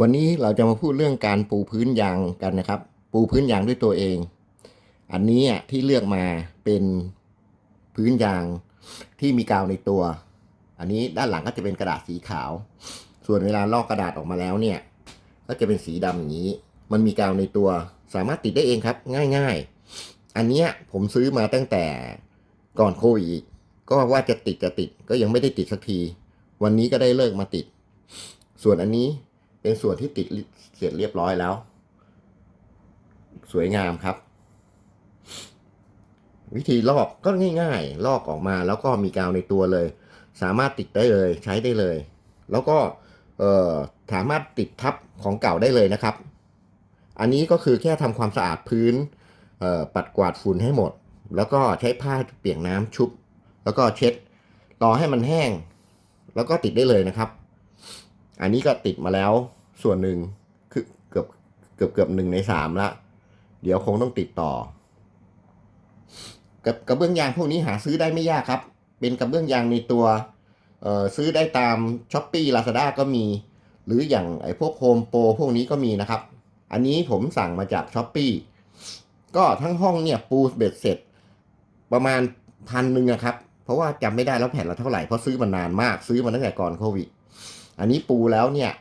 วันนี้เราจะมาพูดเรื่องการปูพื้นยางกันนะครับ ปูพื้นยางด้วยตัวเอง อันนี้ที่เลือกมาเป็นพื้นยางที่มีกาวในตัว อันนี้ด้านหลังก็จะเป็นกระดาษสีขาว ส่วนเวลาลอกกระดาษออกมาแล้วเนี่ย ก็จะเป็นสีดำอย่างนี้ มันมีกาวในตัว สามารถติดได้เองครับ ง่ายๆ อันนี้ผมซื้อมาตั้งแต่ก่อนโควิดก็ว่าจะติดจะติดก็ยังไม่ได้ติดสักที วันนี้ก็ได้เลิกมาติด ส่วนอันนี้ เป็นส่วนที่ติดเสร็จเรียบร้อยแล้ว สวยงามครับ วิธีลอกก็ง่าย ๆ ลอกออกมาแล้วก็มีกาวในตัวเลย สามารถติดได้เลยใช้ได้เลย แล้วก็สามารถติดทับของเก่าได้เลยนะครับ อันนี้ก็คือแค่ทำความสะอาดพื้นปัดกวาดฝุ่นให้หมด แล้วก็ใช้ผ้าเปียกน้ำชุบ แล้วก็เช็ดรอให้มันแห้ง แล้วก็ติดได้เลยนะครับ อันนี้ก็ติดมาแล้วส่วนหนึ่งคือเกือบเกือบเกือบหนึ่งในสามละ เดี๋ยวคงต้องติดต่อ กับกระเบื้องยางพวกนี้หาซื้อได้ไม่ยากครับ เป็นกระเบื้องยางในตัวเอ่อซื้อได้ตามช้อปปี้ลาซาด้าก็มี หรืออย่างไอ้พวกโฮมโปรพวกนี้ก็มีนะครับ อันนี้ผมสั่งมาจากช้อปปี้ก็ทั้งห้องเนี่ยปูเบ็ดเสร็จ ประมาณพันหนึ่งอะครับ เพราะว่าจำไม่ได้แล้วแผ่นละเท่าไหร่เพราะซื้อมานานมากซื้อมาตั้งแต่ก่อนโควิด อันนี้ปูแล้วเนี่ย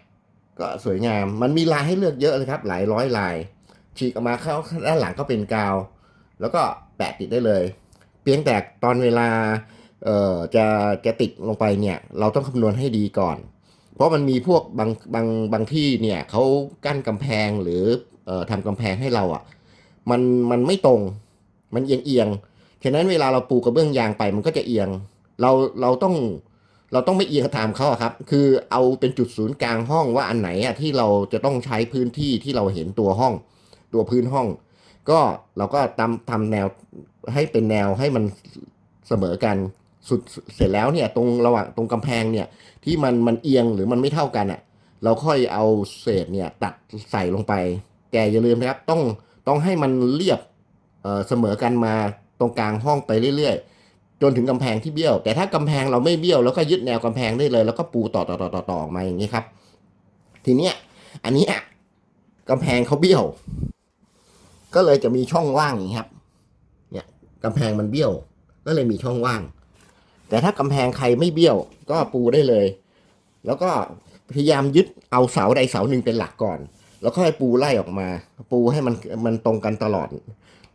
ก็สวยงาม มันมีลายให้เลือกเยอะเลยครับ หลายร้อยลาย ฉีกออกมาเข้าด้านหลังก็เป็นกาว แล้วก็แปะติดได้เลย เพียงแต่ตอนเวลาเอ่อจะจะติดลงไปเนี่ย เราต้องคำนวณให้ดีก่อน เพราะมันมีพวกบางบางบางที่เนี่ยเขากั้นกำแพงหรือเอ่อทำกำแพงให้เราอะ่ะ มันมันไม่ตรง มันเอียงเอียงฉะนั้นเวลาเราปูกระเบื้องยางไปมันก็จะเอียง เราเราต้อง เราต้องไม่เอียงตามเขาครับ คือเอาเป็นจุดศูนย์กลางห้องว่าอันไหนอะที่เราจะต้องใช้พื้นที่ที่เราเห็นตัวห้อง ตัวพื้นห้อง ก็เราก็ทำทำแนวให้เป็นแนวให้มันเสมอกันสุดเสร็จแล้วเนี่ยตรงระหว่างตรงกำแพงเนี่ยที่มันมันเอียงหรือมันไม่เท่ากันอะเราค่อยเอาเศษเนี่ยตัดใส่ลงไป แต่อย่าลืมนะครับต้องต้องให้มันเรียบเเสมอกันมาตรงกลางห้องไปเรื่อยๆ จนถึงกำแพงที่เบี้ยว แต่ถ้ากำแพงเราไม่เบี้ยวแล้วก็ยึดแนวกำแพงได้เลย แล้วก็ปูต่อต่อต่อต่อต่อออกมาอย่างนี้ครับ ทีเนี้ยอันนี้กำแพงเขาเบี้ยว ก็เลยจะมีช่องว่างอย่างนี้ครับ เนี่ยกำแพงมันเบี้ยว ก็เลยมีช่องว่าง แต่ถ้ากำแพงใครไม่เบี้ยว ก็ปูได้เลย แล้วก็พยายามยึดเอาเสาใดเสาหนึ่งเป็นหลักก่อน แล้วค่อยปูไล่ออกมา ปูให้มันมันตรงกันตลอด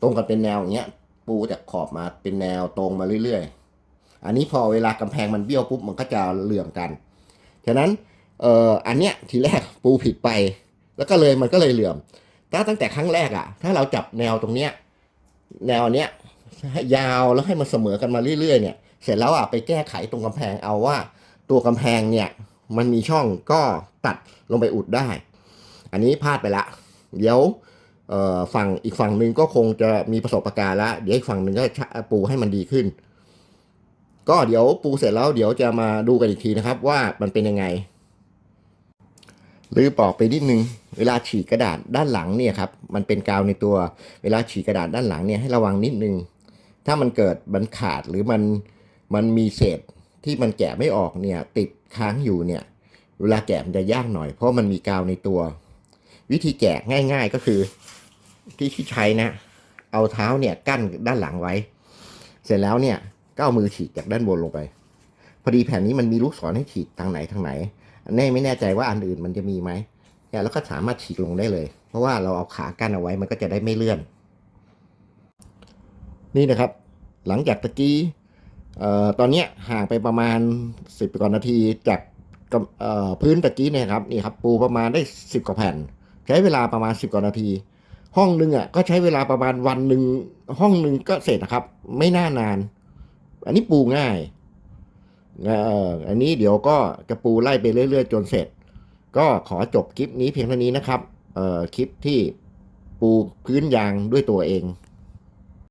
ตรงกันเป็นแนวอย่างเงี้ย ปูจากขอบมาเป็นแนวตรงมาเรื่อยๆ อันนี้พอเวลากำแพงมันเบี้ยวปุ๊บมันก็จะเหลื่อมกัน ฉะนั้นเอ่ออันเนี้ยทีแรกปูผิดไป แล้วก็เลยมันก็เลยเหลื่อม ถ้าตั้งแต่ครั้งแรกอะถ้าเราจับแนวตรงเนี้ยแนวเนี้ยยาวแล้วให้มันเสมอกันมาเรื่อยๆเนี่ย เสร็จแล้วอะไปแก้ไขตรงกำแพงเอาว่า ตัวกำแพงเนี่ยมันมีช่องก็ตัดลงไปอุดได้ อันนี้พลาดไปละ เดี๋ยว ฝั่งอีกฝั่งหนึ่งก็คงจะมีประสบการณ์แล้วเดี๋ยวอีกฝั่งหนึ่งก็ปูให้มันดีขึ้น ก็เดี๋ยวปูเสร็จแล้วเดี๋ยวจะมาดูกันอีกทีนะครับ ว่ามันเป็นยังไงหรือบอกไปนิดนึง เวลาฉีกกระดาษด้านหลังเนี่ยครับ มันเป็นกาวในตัว เวลาฉีกกระดาษด้านหลังเนี่ยให้ระวังนิดนึง ถ้ามันเกิดมันขาดหรือมันมันมีเศษที่มันแกะไม่ออกเนี่ยติดค้างอยู่เนี่ย เวลาแกะมันจะยากหน่อยเพราะมันมีกาวในตัว วิธีแกะง่าย ๆก็คือ ที่ที่ใช้นะ เอาเท้าเนี่ยกั้นด้านหลังไว้ เสร็จแล้วเนี่ยก็เอามือฉีกจากด้านบนลงไป พอดีแผ่นนี้มันมีลูกศรให้ฉีกทางไหนทางไหนอันนี้ไม่แน่ใจว่าอันอื่นมันจะมีไหมเนี่ยแล้วก็สามารถฉีกลงได้เลย เพราะว่าเราเอาขากั้นเอาไว้มันก็จะได้ไม่เลื่อน นี่นะครับ หลังจากตะกี้ตอนนี้ห่างไปประมาณสิบกว่านาทีจากพื้นตะกี้เนี่ยครับนี่ครับปูประมาณได้สิบกว่าแผ่น ใช้เวลาประมาณสิบกว่านาที ห้องหนึ่งอะก็ใช้เวลาประมาณวันหนึ่งห้องหนึ่งก็เสร็จนะครับ ไม่น่านาน อันนี้ปูง่ายเอออันนี้เดี๋ยวก็จะปูไล่ไปเรื่อยๆ จนเสร็จ ก็ขอจบคลิปนี้เพียงเท่านี้นะครับเออคลิปที่ปูพื้นยางด้วยตัวเอง